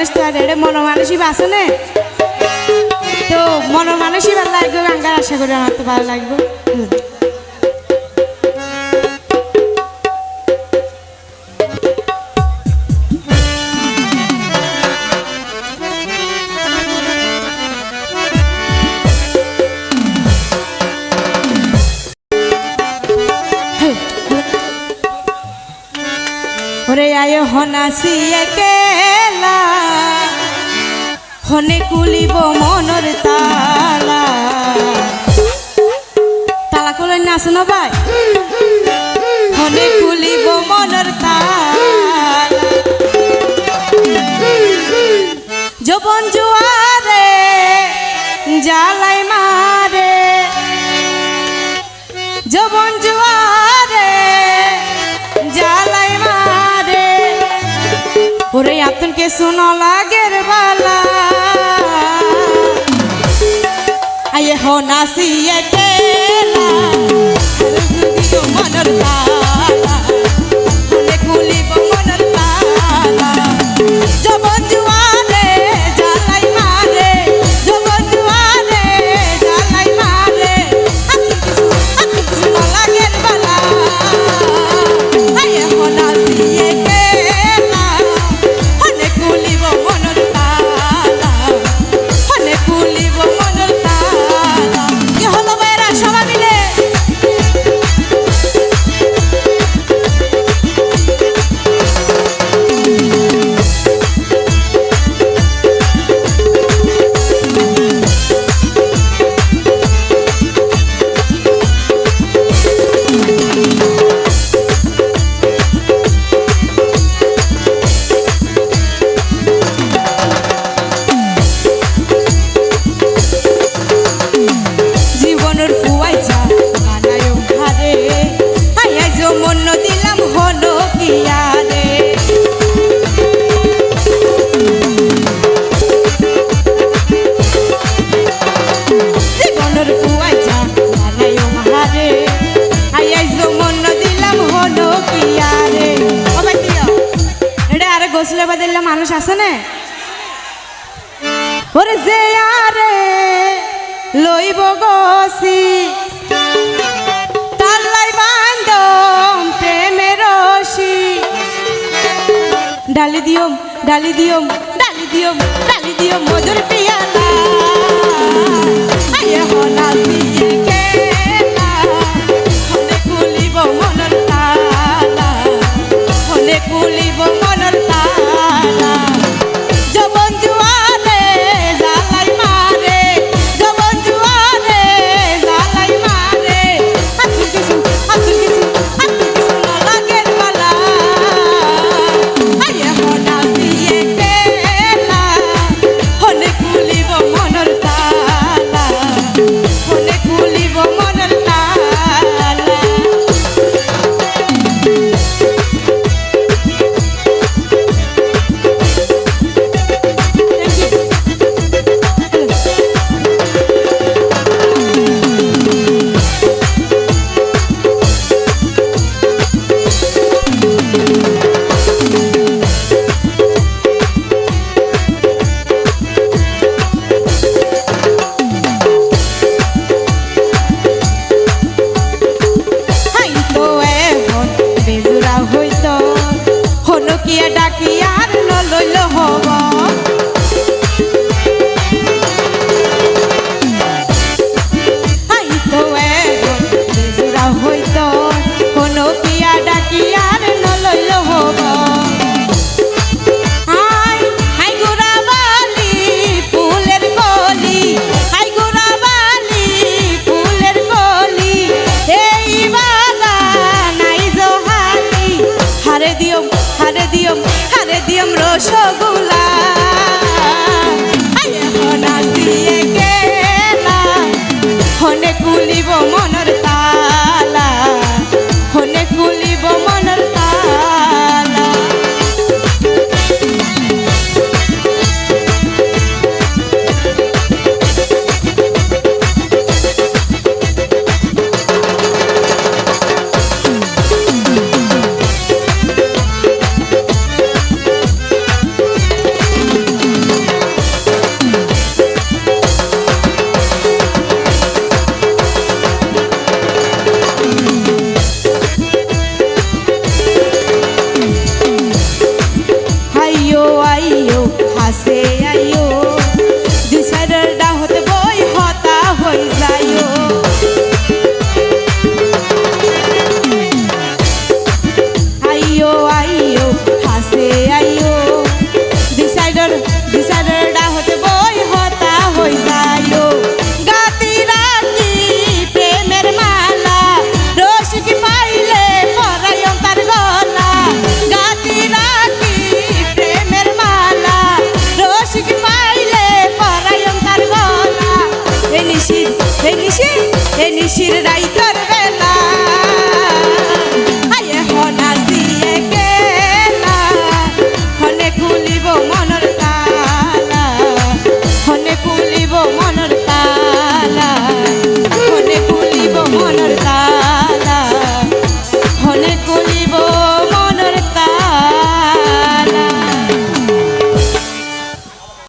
মানুষ তো আর এটা মন মানুষই বাসে না? তো মন মানুষই ভালো লাগবে গাঙ্গার আশা করি আমার তো ভালো লাগবে। ওরে আয় হনাসি একেলা হনে কুলিব মনর তালা। তালা খুলে না আছে না ভাই? হনে কুলিব মনর তালা। আতনকে শুনো লাগের বালা। আয়ে হো নাসি একেলা আছে ওরে যে আরে লইব গসি তাল্লাই বান্ধম প্রেমের রশি। ডালি দিয়ম ডালি দিয়ম ডালি দিয়ম ডালি দিয়ম, মধুর পিয়ালা। আয়ে হো নাচি রসগোলা অনেক ভুলিব মন